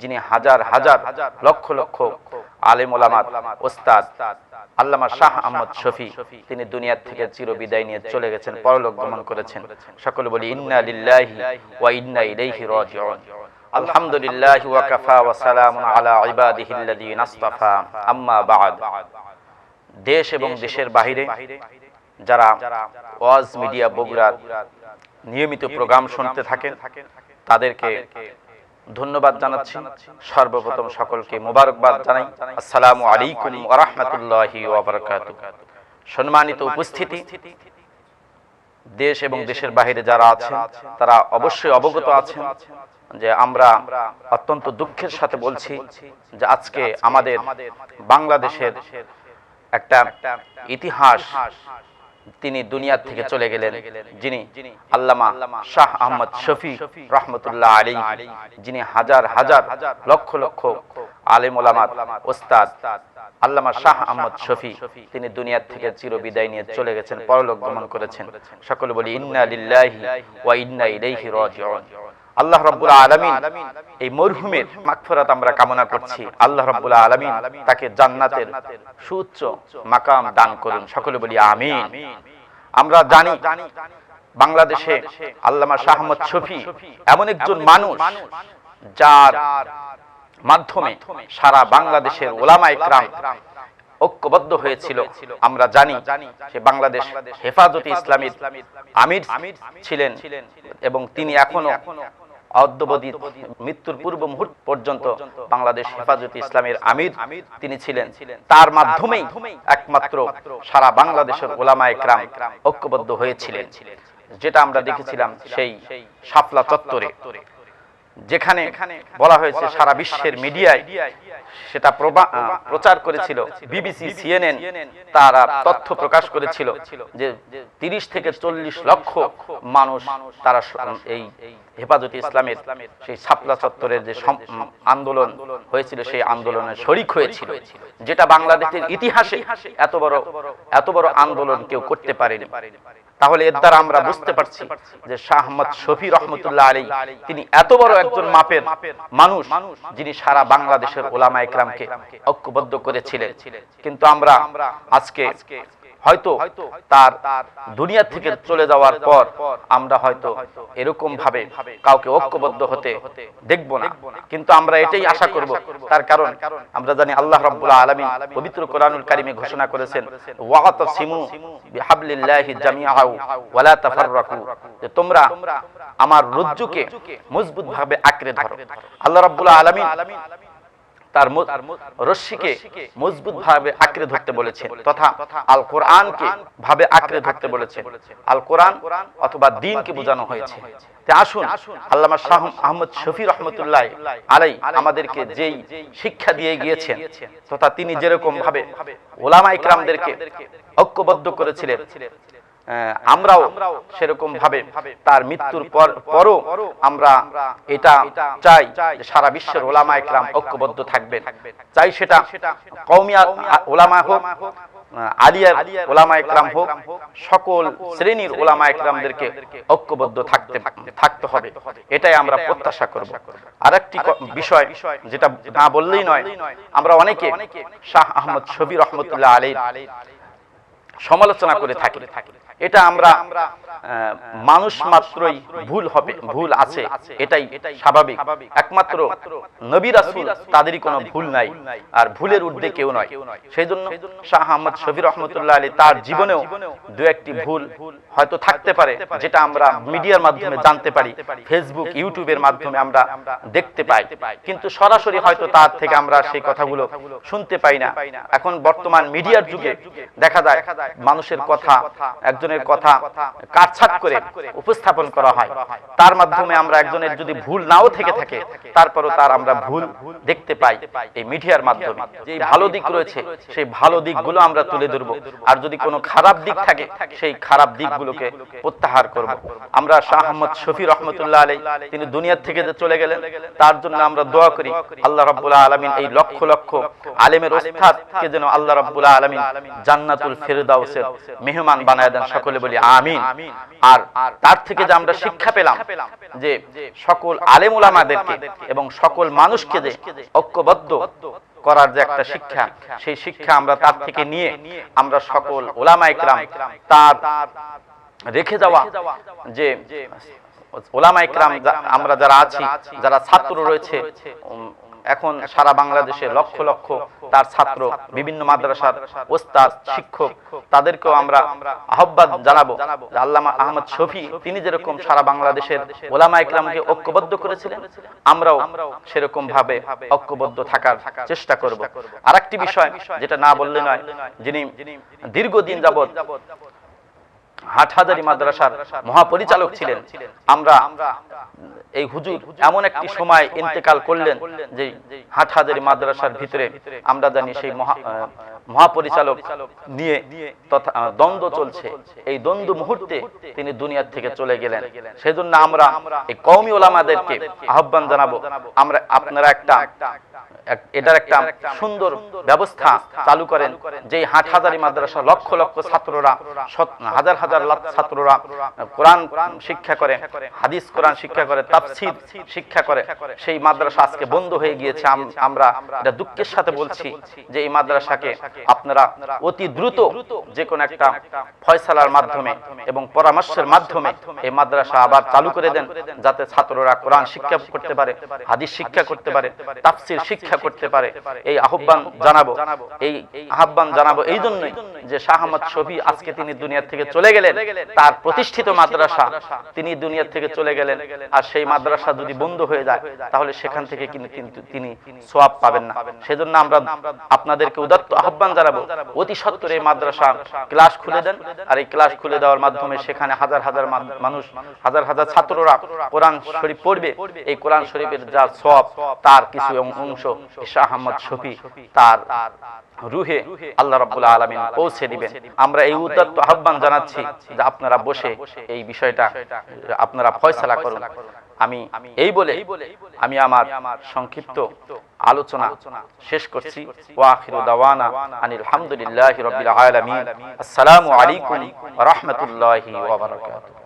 যিনি হাজার হাজার, লক্ষ লক্ষ আলেম ওলামাত ওস্তাদ, আল্লামা শাহ আহমদ শফি, তিনি দুনিয়ার থেকে চির বিদায় নিয়ে চলে গেছেন, পরলোক গমন করেছেন। সকলে বলি, ইন্না লিল্লাহি ওয়া ইন্না ইলাইহি রাজিউন। আলহামদুলিল্লাহ ওয়া কাফা ওয়া সালামুন আলা ইবাদিহি আল্লাযীনা আম্মা বা'দ। দেশ এবং দেশের বাহিরে যারা ওয়াজ, মিডিয়া, বগুড়ার নিয়মিত প্রোগ্রাম শুনতে থাকেন, তাদেরকে ধন্যবাদ জানাচ্ছি। সর্বপ্রথম সকলকে মোবারকবাদ জানাই। আসসালামু আলাইকুম ওয়া রাহমাতুল্লাহি ওয়া বারাকাতুহু। সম্মানিত উপস্থিতি, দেশ এবং দেশের বাইরে যারা আছেন, তারা অবশ্যই অবগত আছেন যে আমরা অত্যন্ত দুঃখের সাথে বলছি যে আজকে আমাদের বাংলাদেশের একটা ইতিহাস তিনি দুনিয়ার থেকে চলে গেলেন, যিনি আল্লামা শাহ আহমদ শফি রহমতুল্লাহ আলী যিনি হাজার হাজার লক্ষ লক্ষ আলেম ওলামাত ওস্তাদ, আল্লামা শাহ আহমদ শফি, তিনি দুনিয়ার থেকে চির বিদায় নিয়ে চলে গেছেন, পরলোক গমন করেছেন। সকলে বলি, ইন্না লিল্লাহি ওয়া ইন্না ইলাইহি রাজিউন। আল্লাহ রাব্বুল আলামিন এই মরহুমের মাগফিরাত আমরা কামনা করছি। আল্লাহ রাব্বুল আলামিন তাকে জান্নাতের সুউচ্চ মাকাম দান করুন। সকলে বলি আমিন। আমরা জানি বাংলাদেশে আল্লামা শাহ আহমদ শফি এমন একজন মানুষ যার মাধ্যমে সারা বাংলাদেশের ওলামা ইকরাম ঐক্যবদ্ধ হয়েছিল। আমরা জানি সে বাংলাদেশ হেফাজতে ইসলামীর আমির ছিলেন এবং তিনি এখনও অদ্যবধি মৃত্যুর পূর্ব মুহূর্ত পর্যন্ত বাংলাদেশ হেফাজতে ইসলামের আমির তিনি ছিলেন। তার মাধ্যমে একমাত্র সারা বাংলাদেশের ওলামায় ক্রাম ঐক্যবদ্ধ হয়েছিলেন। যেটা আমরা দেখেছিলাম সেই শাপলা চত্বরে। যেখানে বলা হয়েছে সারা বিশ্বের মিডিয়ায় সেটা প্রচার করেছিল বিবিসি, সিএনএন, তারা তথ্য প্রকাশ করেছিল যে তিরিশ থেকে চল্লিশ লক্ষ মানুষ তারা এই হেফাজতে ইসলামের সেই ছাপলা চত্বরের যে আন্দোলন হয়েছিল, সেই আন্দোলনে শরিক হয়েছিল, যেটা বাংলাদেশের ইতিহাসে এত বড় এত বড় আন্দোলন কেউ করতে পারেনি। তাহলে এর দ্বারা আমরা বুঝতে পারছি যে শাহ আহমদ শফি রহমতুল্লাহ আলী তিনি এত বড় একজন মাপের মানুষ, যিনি সারা বাংলাদেশের ওলামা একরামকে ঐক্যবদ্ধ করেছিলেন। কিন্তু আমরা আজকে হয়তো তার দুনিয়া থেকে চলে যাওয়ার পর আমরা হয়তো এরকম ভাবে কাউকে ঐক্যবদ্ধ হতে দেখব না। কিন্তু আমরা এটাই আশা করব। তার কারণ আমরা জানি আল্লাহ রাব্বুল আলামিন পবিত্র কোরআনুল কারিমে ঘোষণা করেছেন ওয়াতাসিমু বিহাবলিল্লাহি জামিআউ ওয়ালা তাফাররাকু। যে তোমরা আমার রজ্জুকে মজবুত ভাবে আঁকড়ে ধরো। আল্লাহ রাব্বুল আলামিন তার রশ্মিকে মজবুত ভাবে আঁকড়ে ধরতে বলেছেন, তথা আল কোরআনকে ভাবে আঁকড়ে ধরতে বলেছেন। আল কোরআন অথবা দিনকে বোঝানো হয়েছে। আসুন, আল্লামা শাহ আহমদ শফি রহমতুল্লাহ আলাই আমাদেরকে যেই শিক্ষা দিয়ে গিয়েছেন, তথা তিনি যেরকম ভাবে ওলামা ইকরামদেরকে ঐক্যবদ্ধ করেছিলেন আমরাও সেরকম ভাবে তার মৃত্যুর পর পরও আমরা এটা চাই সারা বিশ্বের ওলামা একরাম ঐক্যবদ্ধ থাকবেন। চাই সেটা কৌমিয়া ওলামা হোক আলিয়ার ওলামা একরাম হোক, সকল শ্রেণির ওলামা একরামদেরকে ঐক্যবদ্ধ থাকতে থাকতে হবে। এটাই আমরা প্রত্যাশা করব। আরেকটি ক- বিষয় যেটা না বললেই নয়, আমরা অনেকে শাহ আহমদ শবি রহমতুল্লাহ আলী সমালোচনা করে থাকি। এটা আমরা মানুষ মাত্রই ভুল হবে ভুল আছে এটাই স্বাভাবিক। একমাত্র নবী রাসূল তাদেরই কোনো ভুল নাই আর ভুলের ঊর্ধ্বে কেউ নয় সেই জন্য শাহ আহমদ শফি রহমতুল্লাহ আলী তার জীবনেও দু একটি ভুল হয়তো থাকতে পারে যেটা আমরা মিডিয়ার মাধ্যমে জানতে পারি ফেসবুক ইউটিউবের মাধ্যমে আমরা দেখতে পাই। কিন্তু সরাসরি হয়তো তার থেকে আমরা সেই কথাগুলো শুনতে পাই না। এখন বর্তমান মিডিয়ার যুগে দেখা যায় মানুষের কথা একজনের কথা কাটছাট করে উপস্থাপন করা হয়। তার মাধ্যমে আমরা একজনের যদি ভুল নাও থেকে থাকে, তারপরও তার আমরা ভুল দেখতে পাই এই মিডিয়ার মাধ্যমে। যে ভালো দিক রয়েছে, সেই ভালো দিকগুলো আমরা তুলে ধরবো। আর যদি কোনো খারাপ দিক থাকে, সেই খারাপ দিকগুলোকে প্রত্যাহার করব। আমরা শাহ আহমদ শফি রহমতুল্লাহ আলাই তিনি দুনিয়ার থেকে যে চলে গেলেন, তার জন্য আমরা দোয়া করি, আল্লাহ রাব্বুল আলামিন এই লক্ষ লক্ষ আলেমের ওস্তাদকে যেন আল্লাহ রাব্বুল আলামিন জান্নাতুল ফেরদাউসের মেহমান বানায় দেন। সকলে বলি আমিন। আর তার থেকে যে আমরা শিক্ষা পেলাম যে সকল আলেম ওলামাদেরকে এবং সকল মানুষকে যে ঐক্যবদ্ধ করার যে একটা শিক্ষা সেই শিক্ষা আমরা তার থেকে নিয়ে আমরা সকল ওলামা ইকরাম তার রেখে যাওয়া যে ওলামা ইকরাম আমরা যারা আছি যারা ছাত্র রয়েছে এখন সারা বাংলাদেশে লক্ষ লক্ষ তার ছাত্র বিভিন্ন মাদ্রাসার ওস্তাদ শিক্ষক তাদেরকেও আমরা আহ্বান জানাব আল্লামা আহমদ শফি তিনি যেরকম সারা বাংলাদেশের ওলামা ইকরামকে ঐক্যবদ্ধ করেছিলেন আমরাও সেরকম ভাবে ঐক্যবদ্ধ থাকার চেষ্টা করব। আরেকটি বিষয় যেটা না বললে নয় যিনি দীর্ঘদিন যাবত হাটহাজারি মাদ্রাসার মহাপরিচালক ছিলেন। আমরা এই হুজুর এমন একটি সময় ইন্তেকাল করলেন যে হাটহাজারি মাদ্রাসার ভিতরে আমরা জানি সেই মহা মহাপরিচালক নিয়ে তথা দ্বন্দ্ব চলছে। এই দ্বন্দ্ব মুহূর্তে তিনি দুনিয়ার থেকে চলে গেলেন। সেজন্য আমরা এই কওমি ওলামাদেরকে আহ্বান জানাব। আমরা আপনারা একটা এক- এটার একটা সুন্দর ব্যবস্থা চালু করেন যে হাটহাজারি মাদ্রাসা লক্ষ লক্ষ ছাত্ররা হাজার হাজার লাখ ছাত্ররা কোরআন শিক্ষা করে হাদিস কোরআন শিক্ষা করে তাফসির শিক্ষা করে সেই মাদ্রাসা আজকে বন্ধ হয়ে গিয়েছে আমরা এটা দুঃখের সাথে বলছি যে এই মাদ্রাসাকে আপনারা অতি দ্রুত যে কোনো একটা ফয়সালার মাধ্যমে এবং পরামর্শের মাধ্যমে এই মাদ্রাসা আবার চালু করে দেন যাতে ছাত্ররা কোরআন শিক্ষা করতে পারে হাদিস শিক্ষা করতে পারে তাফসির শিক্ষা করতে পারে। এই আহ্বান জানাব। এই আহ্বান জানাব। এই জন্যই যে শাহ আহমদ শফি আজকে তিনি দুনিয়া থেকে চলে গেলেন। তার প্রতিষ্ঠিত মাদ্রাসা। তিনি দুনিয়া থেকে চলে গেলেন। আর সেই মাদ্রাসা যদি বন্ধ হয়ে যায় তাহলে সেখান থেকে কিন্তু তিনি সোয়াব পাবেন না। সেজন্য আমরা আপনাদেরকে উদাত্ত আহ্বান জানাব। অতি সত্তর এই মাদ্রাসা ক্লাস খুলে দেন। আর এই ক্লাস খুলে দেওয়ার মাধ্যমে সেখানে হাজার হাজার মানুষ হাজার হাজার ছাত্ররা কোরআন শরীফ পড়বে। এই কোরআন শরীফের যা সব তার কিছু অংশ শাহ আহমদ শফি তার রুহে আল্লাহ আলামিন পৌঁছে দিবেন। আমরা এই উদ্যত্ত আহ্বান জানাচ্ছি যে আপনারা বসে এই বিষয়টা আপনারা ফয়সালা করুন। আমি এই বলে আমি আমার সংক্ষিপ্ত আলোচনা শেষ করছি। ওয়াখিরু দাওয়ানা আনিল হামদুলিল্লাহি রাব্বিল আলামিন। আসসালামু আলাইকুম ওয়া রাহমাতুল্লাহি ওয়া বারাকাতুহু।